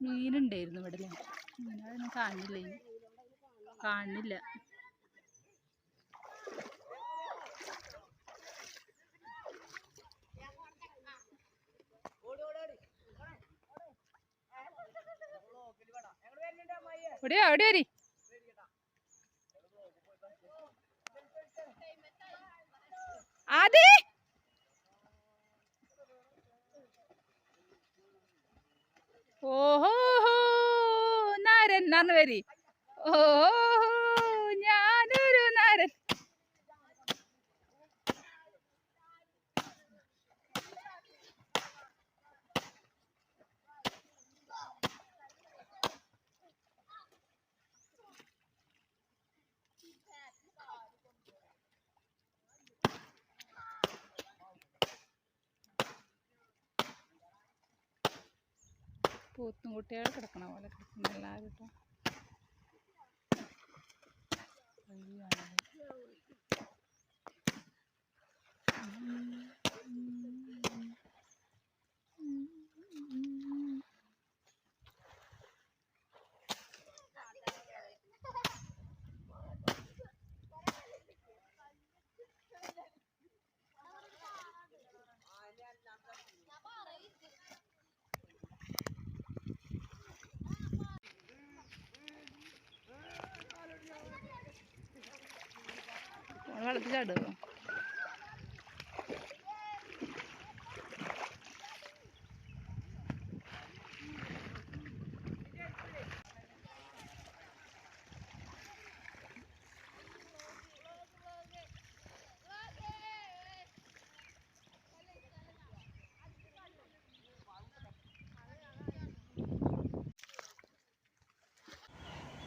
മീനുണ്ടായിരുന്നു ഇവിടെ അല്ലേ മീനൊന്നും കാണില്ല? ഇനി കാണില്ല എവിടെയാ? എവിടെ വരി ആദി ഓഹോ നാരൻ നന്ന് വരി ഓ ഞാനൊരു നാരൻ. പോത്തും കുട്ടികൾ കിടക്കണ പോലെ കിടക്കുന്ന എല്ലാവരും കേട്ടോ വെള്ളത്തിൽ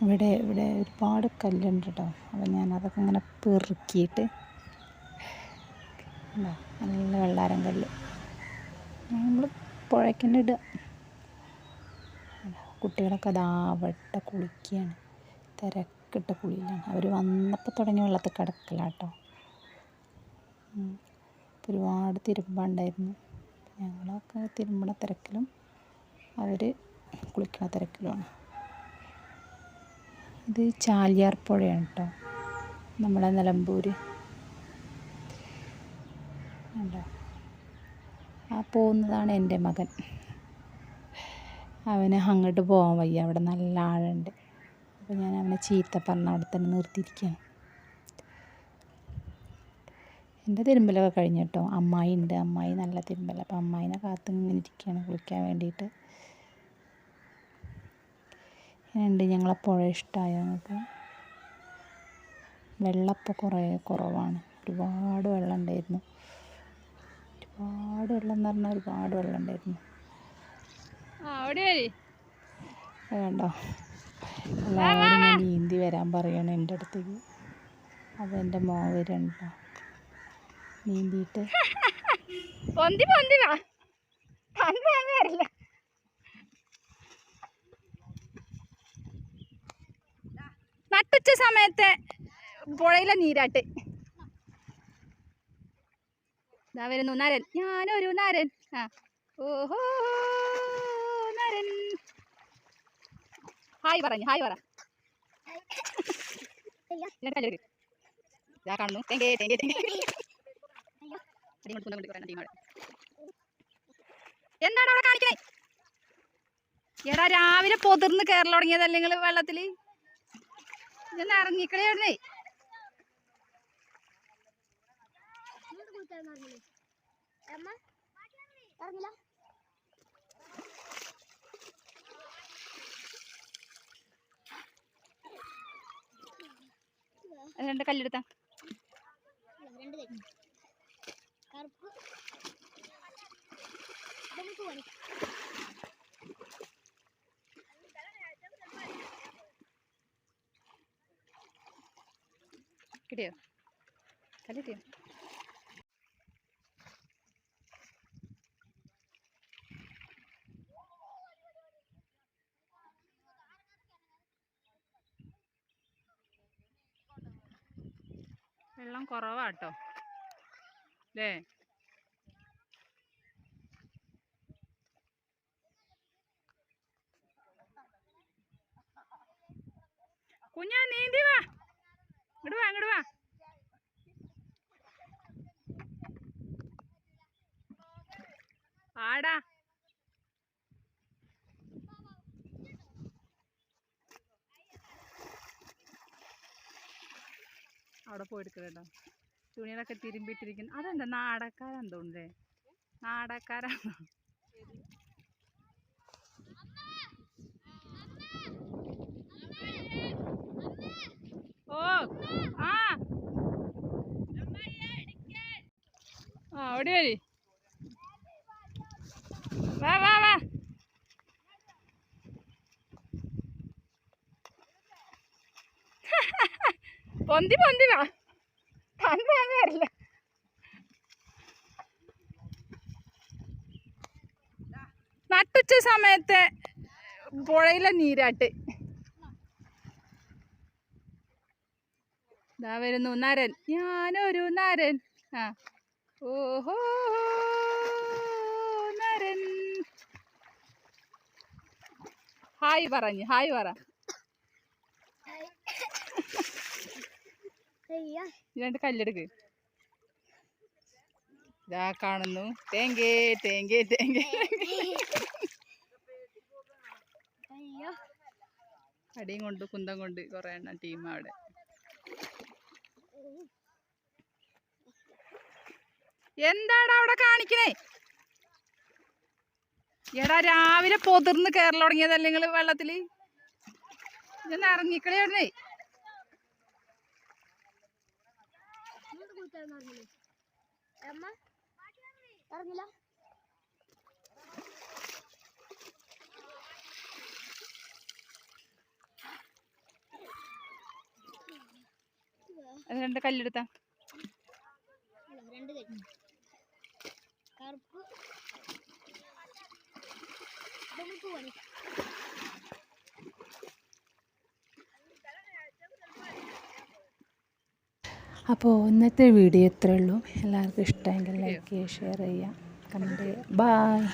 ഇവിടെ ഇവിടെ ഒരുപാട് കല്ലുണ്ട് കേട്ടോ അപ്പോൾ ഞാൻ അതൊക്കെ ഇങ്ങനെ പെറുക്കിയിട്ട് നല്ല വെള്ളാരം കല്ല്. നമ്മൾ പുഴയ്ക്കന്നെ ഇടുക? കുട്ടികളൊക്കെ അതാവട്ട കുളിക്കുകയാണ് തിരക്കിട്ട കുളിയിലാണ്. അവർ വന്നപ്പോൾ തുടങ്ങി വെള്ളത്തിൽ കേട്ടോ ഒരുപാട് തിരുമ്പാണ്ടായിരുന്നു ഞങ്ങളൊക്കെ തിരുമ്പണ തിരക്കിലും അവർ കുളിക്കണ തിരക്കിലുമാണ് ഇത് ചാലിയാർ പുഴയാണ് കേട്ടോ നമ്മളെ നിലമ്പൂർ ഉണ്ടോ ആ പോകുന്നതാണ് എന്റെ മകൻ. അവന് അങ്ങോട്ട് പോകാൻ വയ്യ. അവിടെ നല്ല ആഴുണ്ട്. അപ്പോൾ ഞാൻ അവനെ ചീത്ത പറഞ്ഞ അവിടെ തന്നെ നിർത്തിയിരിക്കുകയാണ് എന്റെ തിരുമ്പലൊക്കെ കഴിഞ്ഞു കേട്ടോ അമ്മായി ഉണ്ട്. അമ്മായി നല്ല തിരുമ്പല. അപ്പോൾ അമ്മായിനെ കാത്ത് ഇങ്ങനെ ഇരിക്കുകയാണ് കുളിക്കാൻ വേണ്ടിയിട്ട്. ഉണ്ട് ഞങ്ങളെ പുഴ ഇഷ്ടമായോ നിങ്ങൾക്ക് വെള്ളപ്പോൾ കുറേ കുറവാണ്. ഒരുപാട് വെള്ളം ഉണ്ടായിരുന്നു. ഒരുപാട് വെള്ളം എന്ന് പറഞ്ഞാൽ ഒരുപാട് വെള്ളം ഉണ്ടായിരുന്നു. അത് കണ്ടോ എല്ലാവരും നീന്തി വരാൻ പറയണം എന്റെ അടുത്തേക്ക്. അപ്പോൾ എന്റെ മോ വരുന്നുണ്ടോ നീന്തിയിട്ട്. പൊന്തി പൊന്തിനാ വരില്ല. നട്ടുച്ച സമയത്തെ പുഴയിലെ നീരാട്ട്. ഇതാ വരുന്നു നരൻ. ഞാനൊരു നരൻ. ആ. ഓഹോ നരൻ. ഹായ് പറഞ്ഞു ഹായ് പറ. ഇതാ കാണുന്നു. തെങ്കേ തെങ്കേ തെങ്കേ. എന്താണ് അവിടെ കാണിക്കണേ? എടാ രാവിലെ പൊതിർന്ന് കയറൽ തുടങ്ങിയതല്ലേ നിങ്ങൾ വെള്ളത്തിൽ ഇതൊന്ന് ഇറങ്ങിക്കളേ അവിടുന്നേ അത് രണ്ട് കല്ലെടുത്ത. കിട്ടിയോ കല്ലിട്ടിയോ കല്ലിട്ടിയോ വെള്ളം കുറവാട്ടോ. അല്ലേ കുഞ്ഞാ നീന്തി വാ. ഇങ്ങോട്ട് വാ ഇങ്ങോട്ട് വാ. ആടാ. അവിടെ പോയി എടുക്കട്ടോ തുണികളൊക്കെ തിരുമ്പിട്ടിരിക്കുന്നു അതെന്താ നാടക്കാരെന്തോ ഉണ്ടേ നാടക്കാരാണോ ഓ ആ ആ ഓടി വരി. വാ വാ വാ. പൊന്തി പൊന്തി വാ. താൻ താൻ വരില്ല. നട്ടുച്ച സമയത്തെ പുഴയിലെ നീരാട്ട്. ഇതാ വരുന്നു നരൻ. ഞാനൊരു നരൻ. ആ. ഓഹോ നരൻ. ഹായ് പറഞ്ഞു ഹായ് പറ. രണ്ട് കല്ലെടുക്ക്. ഇതാ കാണുന്നു. തേങ്കേ തേങ്കേ തേങ്കേ. അടിയും കൊണ്ട് കുന്തം കൊണ്ട് കുറേ എണ്ണം ടീം അവിടെ. എന്താടാ അവിടെ കാണിക്കണേ? എടാ രാവിലെ പൊതിർന്ന് കയറൽ തുടങ്ങിയതല്ലേ നിങ്ങൾ വെള്ളത്തിൽ? ഇതൊന്ന് ഇറങ്ങിക്കളി അവിടുന്നേ. ഇറങ്ങില്ല രണ്ട് കല്ലെടുത്താ രണ്ട് കൈ കറുപ്പ് നമുക്ക് പണി അപ്പോൾ ഇന്നത്തെ വീഡിയോ ഇത്രയേ ഉള്ളൂ. എല്ലാവർക്കും ഇഷ്ടമെങ്കിൽ ലൈക്ക് ചെയ്യുക ഷെയർ ചെയ്യുക. കമന്റ് ചെയ്യുക. ബായ്